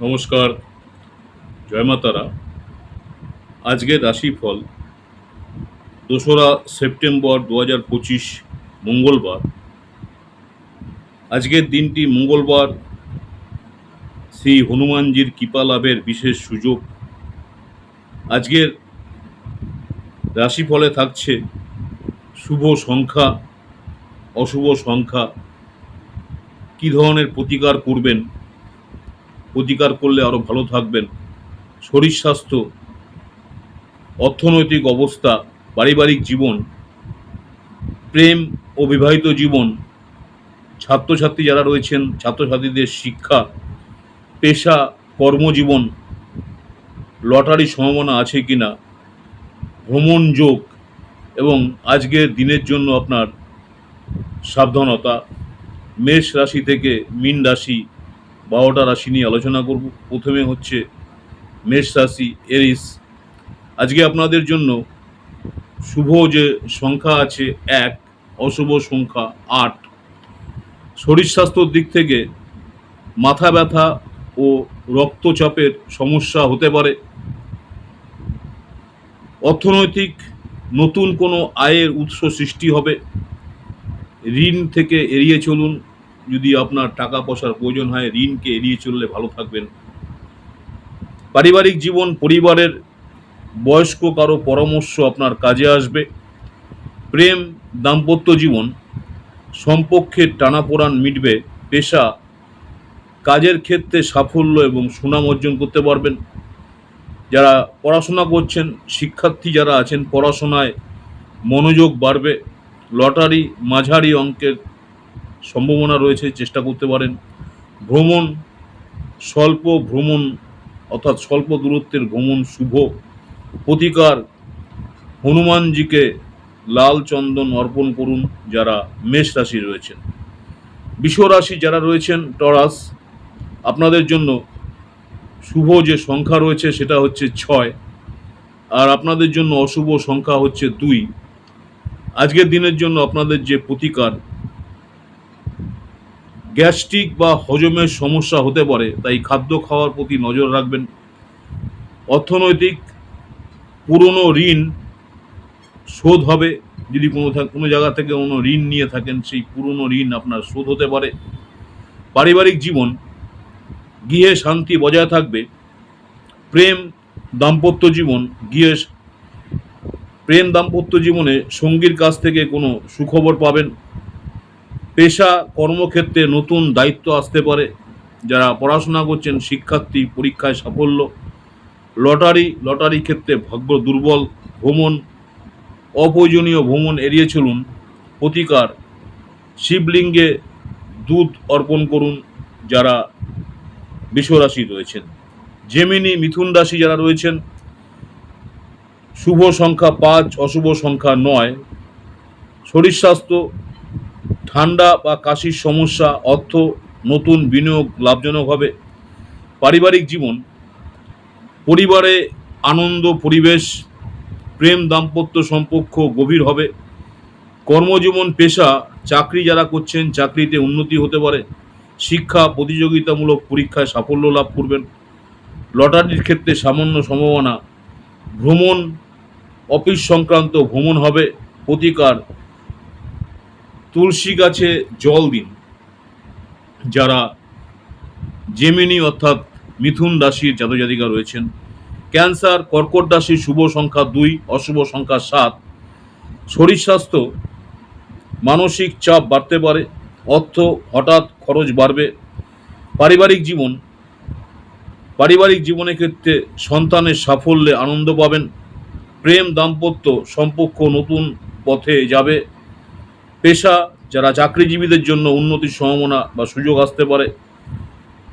নমস্কার, জয় মাতারা। আজকের রাশিফল, দোসরা সেপ্টেম্বর দু হাজার পঁচিশ, মঙ্গলবার। আজকের দিনটি মঙ্গলবার শ্রী হনুমানজির কৃপা লাভের বিশেষ সুযোগ। আজকের রাশিফলে থাকছে শুভ সংখ্যা, অশুভ সংখ্যা। কী ধরনের প্রতিকার করবেন? প্রতিকার করলে আরও ভালো থাকবেন। শরীর স্বাস্থ্য, অর্থনৈতিক অবস্থা, পারিবারিক জীবন, প্রেম ও বিবাহিত জীবন, ছাত্রছাত্রী যারা রয়েছেন, ছাত্রছাত্রীদের শিক্ষা, পেশা, কর্মজীবন, লটারি সম্ভাবনা আছে কি না ভ্রমণ যোগ এবং আজকের দিনের জন্য আপনার সাবধানতা, মেষ রাশি থেকে মীন রাশি বারোটা রাশি নিয়ে আলোচনা করব। প্রথমে হচ্ছে মেষ রাশি, এরিস। আজকে আপনাদের জন্য শুভ যে সংখ্যা আছে এক, অশুভ সংখ্যা আট। শরীর স্বাস্থ্যর দিক থেকে মাথা ব্যথা ও রক্তচাপের সমস্যা হতে পারে। অর্থনৈতিক নতুন কোনো আয়ের উৎস সৃষ্টি হবে। ঋণ থেকে এড়িয়ে চলুন। যদি আপনার টাকা পয়সার প্রয়োজন হয়, ঋণকে এড়িয়ে চললে ভালো থাকবেন। পারিবারিক জীবন, পরিবারের বয়স্ক কারও পরামর্শ আপনার কাজে আসবে। প্রেম, দাম্পত্য জীবন, সম্পর্কের টানাপোড়ান মিটবে। পেশা, কাজের ক্ষেত্রে সাফল্য এবং সুনাম অর্জন করতে পারবেন। যারা পড়াশোনা করছেন, শিক্ষার্থী যারা আছেন, পড়াশোনায় মনোযোগ বাড়বে। লটারি, মাঝারি অঙ্কের সম্ভাবনা রয়েছে, চেষ্টা করতে পারেন। ভ্রমণ, স্বল্প ভ্রমণ, অর্থাৎ স্বল্প দূরত্বের ভ্রমণ শুভ। প্রতিকার, হনুমানজিকে লাল চন্দন অর্পণ করুন যারা মেষ রাশি রয়েছেন। রাশি যারা রয়েছেন, টরাস, আপনাদের জন্য শুভ যে সংখ্যা রয়েছে সেটা হচ্ছে ছয়, আর আপনাদের জন্য অশুভ সংখ্যা হচ্ছে দুই। আজকের দিনের জন্য আপনাদের যে প্রতিকার গ্যাস্ট্রিক বা হজমের সমস্যা হতে পারে, তাই খাদ্য খাওয়ার প্রতি নজর রাখবেন। অর্থনৈতিক পুরনো ঋণ শোধ হবে। যদি কোনো কোনো জায়গা থেকে কোনো ঋণ নিয়ে থাকেন, সেই পুরনো ঋণ আপনার শোধ হতে পারে। পারিবারিক জীবন, গৃহে শান্তি বজায় থাকবে। প্রেম দাম্পত্য জীবন, গৃহে প্রেম দাম্পত্য জীবনে সঙ্গীর কাছ থেকে কোনো সুখবর পাবেন। পেশা, কর্মক্ষেত্রে নতুন দায়িত্ব আসতে পারে। যারা পড়াশোনা করছেন, শিক্ষার্থী পরীক্ষায় সাফল্য। লটারি লটারি ক্ষেত্রে ভাগ্য দুর্বল, ভ্রমণ, অপ্রয়োজনীয় ভ্রমণ এড়িয়ে চলুন। প্রতিকার, শিবলিঙ্গে দুধ অর্পণ করুন, যারা বিশ্বরাশি রয়েছেন। জেমিনি, মিথুন রাশি যারা রয়েছেন, শুভ সংখ্যা পাঁচ, অশুভ সংখ্যা নয়। শরীর স্বাস্থ্য ঠান্ডা বা কাশির সমস্যা, অর্থ নতুন বিনিয়োগ লাভজনক হবে। পারিবারিক জীবন, পরিবারে আনন্দ, পরিবেশ, প্রেম, দাম্পত্য সম্পর্ক গভীর হবে। কর্মজীবন, পেশা, চাকরি যারা করছেন, চাকরিতে উন্নতি হতে পারে। শিক্ষা, প্রতিযোগিতামূলক পরীক্ষায় সাফল্য লাভ করবেন। লটারির ক্ষেত্রে সামান্য সম্ভাবনা। ভ্রমণ, অফিস সংক্রান্ত ভ্রমণ হবে। প্রতিকার তুলসী গাছে জল দিন। যারা জেমিনি অর্থাৎ মিথুন রাশির জাতজাতিকা রয়েছেন ক্যান্সার কর্কট রাশির শুভ সংখ্যা দুই, অশুভ সংখ্যা সাত, শরীর স্বাস্থ্য, মানসিক চাপ বাড়তে পারে, অর্থ হঠাৎ খরচ বাড়বে, পারিবারিক জীবন, পারিবারিক জীবনের ক্ষেত্রে সন্তানের সাফল্যে আনন্দ পাবেন, প্রেম, দাম্পত্য সম্পর্ক নতুন পথে যাবে পেশা, যারা চাকরিজীবীদের জন্য উন্নতির সম্ভাবনা বা সুযোগ আসতে পারে,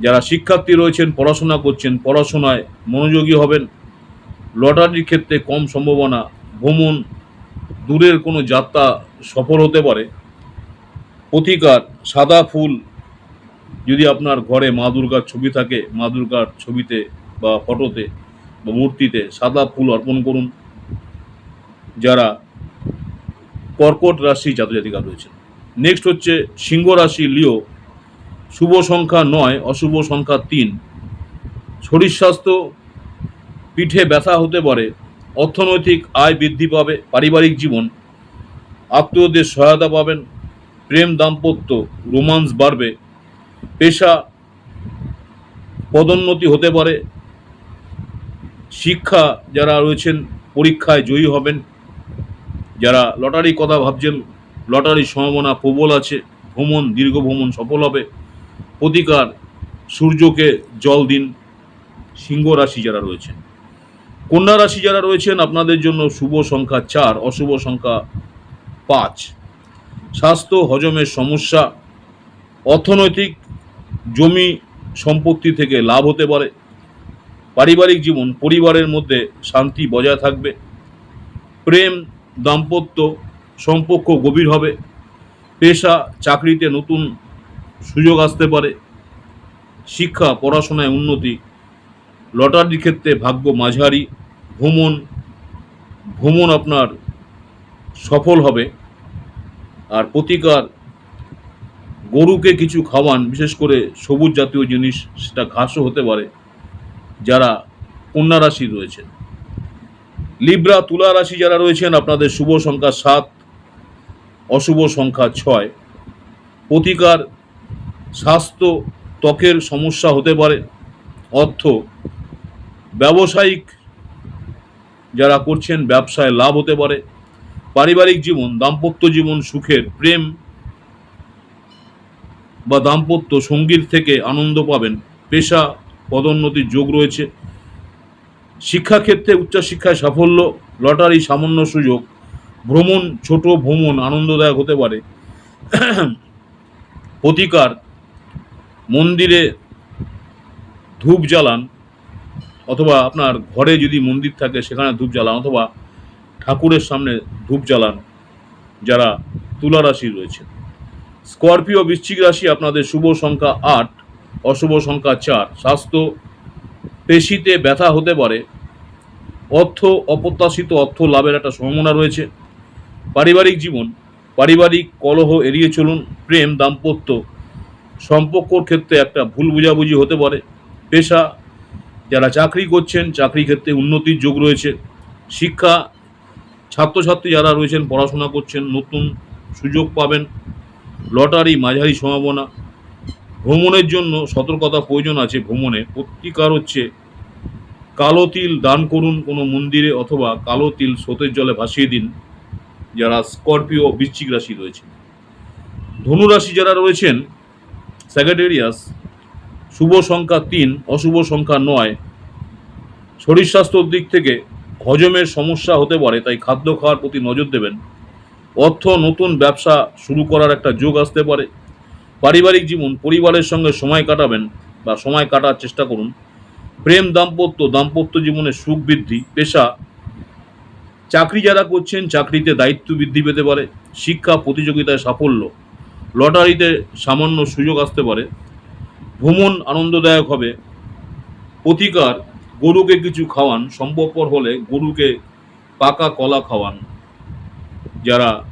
যারা শিক্ষার্থী রয়েছেন, পড়াশোনা করছেন, পড়াশোনায় মনোযোগী হবেন, লটারির ক্ষেত্রে কম সম্ভাবনা, ভ্রমণ, দূরের কোনো যাত্রা সফল হতে পারে। প্রতিকার, সাদা ফুল, যদি আপনার ঘরে মা দুর্গার ছবি থাকে, মা দুর্গার ছবিতে বা ফটোতে বা মূর্তিতে সাদা ফুল অর্পণ করুন। যারা কর্কট রাশি জাতজাতিকা রয়েছে নেক্সট হচ্ছে সিংহ রাশি লিও। শুভ সংখ্যা নয়, অশুভ সংখ্যা তিন। শরীর স্বাস্থ্য, পিঠে ব্যথা হতে পারে, অর্থনৈতিক আয় বৃদ্ধি পাবে, পারিবারিক জীবন, আত্মীয়দের সহায়তা পাবেন, প্রেম দাম্পত্য, রোমান্স বাড়বে, পেশা পদোন্নতি হতে পারে, শিক্ষা যারা রয়েছেন, পরীক্ষায় জয়ী হবেন যারা লটারি কথা ভাবছেন লটারির সম্ভাবনা প্রবল আছে, ভ্রমণ, দীর্ঘ ভ্রমণ সফল হবে। প্রতিকার, সূর্যকে জল দিন, সিংহ রাশি যারা রয়েছেন। কন্যা রাশি যারা রয়েছেন, আপনাদের জন্য শুভ সংখ্যা চার, অশুভ সংখ্যা পাঁচ। স্বাস্থ্য, হজমের সমস্যা, অর্থনৈতিক, জমি সম্পত্তি থেকে লাভ হতে পারে। পারিবারিক জীবন, পরিবারের মধ্যে শান্তি বজায় থাকবে। প্রেম দাম্পত্য সম্পর্ক গভীর হবে। পেশা, চাকরিতে নতুন সুযোগ আসতে পারে। শিক্ষা, পড়াশোনায় উন্নতি। লটারির ক্ষেত্রে ভাগ্য মাঝারি। ভ্রমণ ভ্রমণ আপনার সফল হবে। আর প্রতিকার, গরুকে কিছু খাওয়ান, বিশেষ করে সবুজ জাতীয় জিনিস, সেটা ঘাসও হতে পারে। যারা কন্যা রাশি রয়েছেন। লিব্রা তুলা রাশি যারা রয়েছেন, আপনাদের শুভ সংখ্যা সাত, অশুভ সংখ্যা ছয়। প্রতিকার, স্বাস্থ্য, ত্বকের সমস্যা হতে পারে। অর্থ, ব্যবসায়িক যারা করছেন, ব্যবসায় লাভ হতে পারে। পারিবারিক জীবন, দাম্পত্য জীবন, সুখের প্রেম বা দাম্পত্য সংগীত থেকে আনন্দ পাবেন। পেশা পদোন্নতির যোগ রয়েছে। শিক্ষাক্ষেত্রে উচ্চশিক্ষায় সাফল্য, লটারি সামান্য সুযোগ, ভ্রমণ, ছোট ভ্রমণ আনন্দদায়ক হতে পারে। প্রতিকার, মন্দিরে ধূপ জ্বালান, অথবা আপনার ঘরে যদি মন্দির থাকে সেখানে ধূপ জ্বালান, অথবা ঠাকুরের সামনে ধূপ জ্বালান, যারা তুলা রাশি রয়েছে। স্করপিও বৃশ্চিক রাশি আপনাদের শুভ সংখ্যা আট, অশুভ সংখ্যা চার, স্বাস্থ্য পেশিতে ব্যথা হতে পারে। অর্থ, অপ্রত্যাশিত অর্থ লাভের একটা সম্ভাবনা রয়েছে। পারিবারিক জীবন, পারিবারিক কলহ এড়িয়ে চলুন, প্রেম, দাম্পত্য সম্পর্কর ক্ষেত্রে একটা ভুল বোঝাবুঝি হতে পারে। পেশা, যারা চাকরি করছেন, চাকরি ক্ষেত্রে উন্নতির যোগ রয়েছে। শিক্ষা, ছাত্রছাত্রী যারা রয়েছেন, পড়াশোনা করছেন, নতুন সুযোগ পাবেন। লটারি, মাঝারি সম্ভাবনা। ভ্রমণের জন্য সতর্কতা প্রয়োজন আছে ভ্রমণে। প্রতিকার হচ্ছে, কালো তিল দান করুন কোনো মন্দিরে অথবা কালো তিল স্রোতের জলে ভাসিয়ে দিন, যারা স্করপিও বৃশ্চিক রাশি রয়েছে ধনু রাশি যারা রয়েছেন স্যাগাটেরিয়াস শুভ সংখ্যা তিন, অশুভ সংখ্যা নয়। শরীর স্বাস্থ্যর দিক থেকে হজমের সমস্যা হতে পারে, তাই খাদ্য খাওয়ার প্রতি নজর দেবেন। অর্থ নতুন ব্যবসা শুরু করার একটা যোগ আসতে পারে। পারিবারিক জীবন, পরিবারের সঙ্গে সময় কাটাবেন বা সময় কাটার চেষ্টা করুন। প্রেম, দাম্পত্য দাম্পত্য জীবনে সুখ বৃদ্ধি, পেশা। চাকরি যারা করছেন, চাকরিতে দায়িত্ব বৃদ্ধি পেতে পারে। শিক্ষা, প্রতিযোগিতায় সাফল্য। লটারিতে সামান্য সুযোগ আসতে পারে। ভ্রমণ আনন্দদায়ক হবে। প্রতিকার, গরুকে কিছু খাওয়ান। সম্ভবপর হলে গরুকে পাকা কলা খাওয়ান। যারা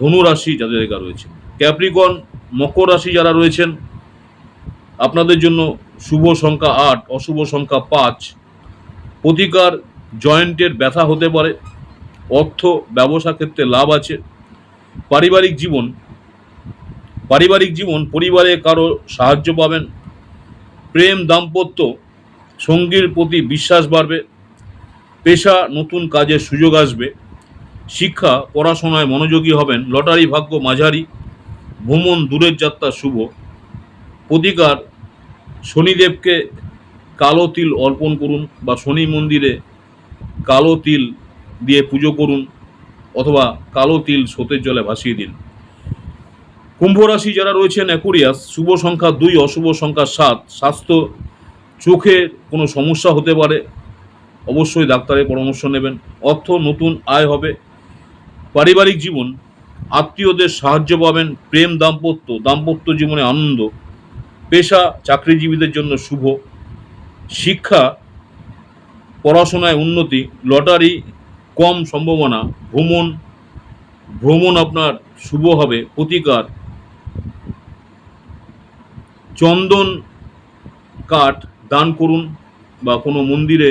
ধনুরাশি যাদের জায়গা রয়েছে। ক্যাপ্রিকন মকর রাশি যারা রয়েছেন, আপনাদের জন্য শুভ সংখ্যা আট, অশুভ সংখ্যা পাঁচ। প্রতিকার জয়েন্টের ব্যথা হতে পারে, অর্থ, ব্যবসা ক্ষেত্রে লাভ আছে। পারিবারিক জীবন পারিবারিক জীবন পরিবারে কারও সাহায্য পাবেন। প্রেম, দাম্পত্য সঙ্গীর প্রতি বিশ্বাস বাড়বে। পেশা, নতুন কাজের সুযোগ আসবে। শিক্ষা, পড়াশোনায় মনোযোগী হবেন। লটারি ভাগ্য মাঝারি। ভ্রমণ দূরের যাত্রা শুভ। প্রতিকার, শনিদেবকে কালো তিল অর্পণ করুন বা শনি মন্দিরে কালো তিল দিয়ে পুজো করুন অথবা কালো তিল স্রোতের জলে ভাসিয়ে দিন। কুম্ভ রাশি যারা রয়েছেন অ্যাকুরিয়াস শুভ সংখ্যা দুই, অশুভ সংখ্যা সাত। স্বাস্থ্য, চোখে কোনো সমস্যা হতে পারে। অবশ্যই ডাক্তারের পরামর্শ নেবেন। অর্থ নতুন আয় হবে। পারিবারিক জীবন আত্মীয়দের সাহায্য পাবেন প্রেম দাম্পত্য দাম্পত্য জীবনে আনন্দ, পেশা চাকরিজীবীদের জন্য শুভ, শিক্ষা, পড়াশোনায় উন্নতি, লটারি, কম সম্ভাবনা, ভ্রমণ ভ্রমণ আপনার শুভ হবে, প্রতিকার, চন্দন কাঠ দান করুন বা কোনো মন্দিরে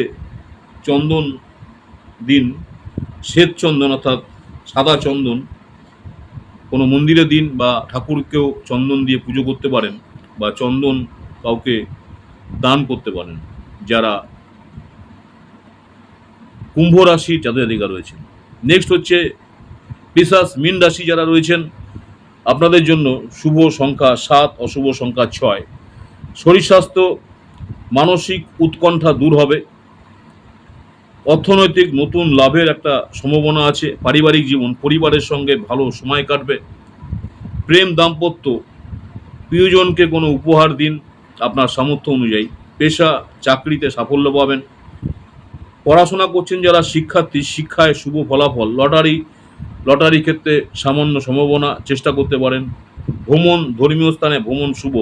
চন্দন দিন, শ্বেত চন্দন অর্থাৎ সাদা চন্দন কোনো মন্দিরে দিন বা ঠাকুরকেও চন্দন দিয়ে পুজো করতে পারেন বা চন্দন কাউকে দান করতে পারেন, যারা কুম্ভ রাশির জাতজাতিকা রয়েছেন। নেক্সট হচ্ছে পিসাস মিন রাশি যারা রয়েছেন, আপনাদের জন্য শুভ সংখ্যা সাত, অশুভ সংখ্যা ছয়। শরীর স্বাস্থ্য, মানসিক উৎকণ্ঠা দূর হবে। অর্থনৈতিক নতুন লাভের একটা সম্ভাবনা আছে, পারিবারিক জীবন, পরিবারের সঙ্গে ভালো সময় কাটবে। প্রেম দাম্পত্য, প্রিয়জনকে কোনো উপহার দিন আপনার সামর্থ্য অনুযায়ী। পেশা, চাকরিতে সাফল্য পাবেন। পড়াশোনা করছেন যারা শিক্ষার্থী, শিক্ষায় শুভ ফলাফল, লটারি লটারি ক্ষেত্রে সামান্য সম্ভাবনা চেষ্টা করতে পারেন। ভ্রমণ, ধর্মীয় স্থানে ভ্রমণ শুভ।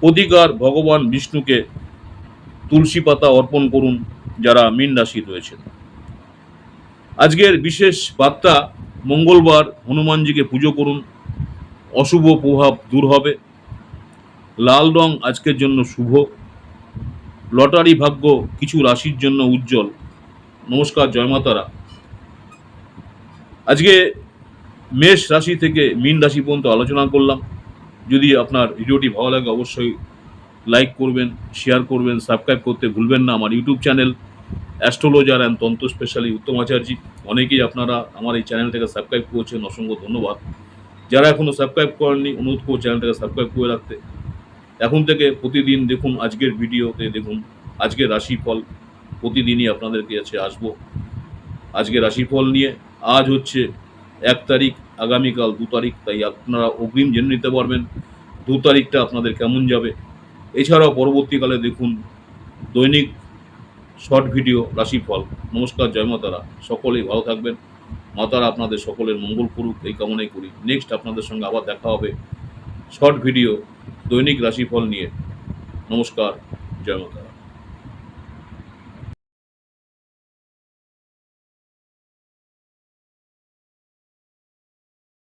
প্রতিকার ভগবান, বিষ্ণুকে তুলসী পাতা অর্পণ করুন যারা মীন রাশি রয়েছেন। আজকের বিশেষ বার্তা, মঙ্গলবার হনুমানজিকে পুজো করুন। অশুভ প্রভাব দূর হবে। লাল রং আজকের জন্য শুভ। লটারি ভাগ্য কিছু রাশির জন্য উজ্জ্বল। নমস্কার জয়মাতারা আজকে মেষ রাশি থেকে মীন রাশি পর্যন্ত আলোচনা করলাম। যদি আপনার ভিডিওটি ভালো লাগে, অবশ্যই লাইক করবেন শেয়ার করবেন সাবস্ক্রাইব করতে ভুলবেন না। আমার ইউটিউব চ্যানেল অ্যাস্ট্রোলজার অ্যান্ড তন্ত্র স্পেশালি উত্তম আচার্যি। অনেকেই আপনারা আমার এই চ্যানেলটাকে সাবস্ক্রাইব করেছেন, অসংখ্য ধন্যবাদ। যারা এখনও সাবস্ক্রাইব করেননি, অনুরোধ করব চ্যানেলটাকে সাবস্ক্রাইব করে রাখতে। এখন থেকে প্রতিদিন দেখুন আজকের ভিডিওতে দেখুন আজকের রাশিফল। প্রতিদিনই আপনাদের কাছে আসব। আজকে রাশিফল নিয়ে, আজ হচ্ছে এক তারিখ, আগামীকাল দু তারিখ। তাই আপনারা অগ্রিম জেনে নিতে পারবেন দু তারিখটা আপনাদের কেমন যাবে। এছাড়াও পরবর্তীকালে দেখুন দৈনিক শর্ট ভিডিও রাশিফল। নমস্কার, জয় মাতারা। সকলেই ভালো থাকবেন। মাতারা, আপনাদের সকলের মঙ্গল করুক, এই কামনাই করি। নেক্সট আপনাদের সঙ্গে আবার দেখা হবে শর্ট ভিডিও দৈনিক রাশিফল নিয়ে। নমস্কার, জয় মাতা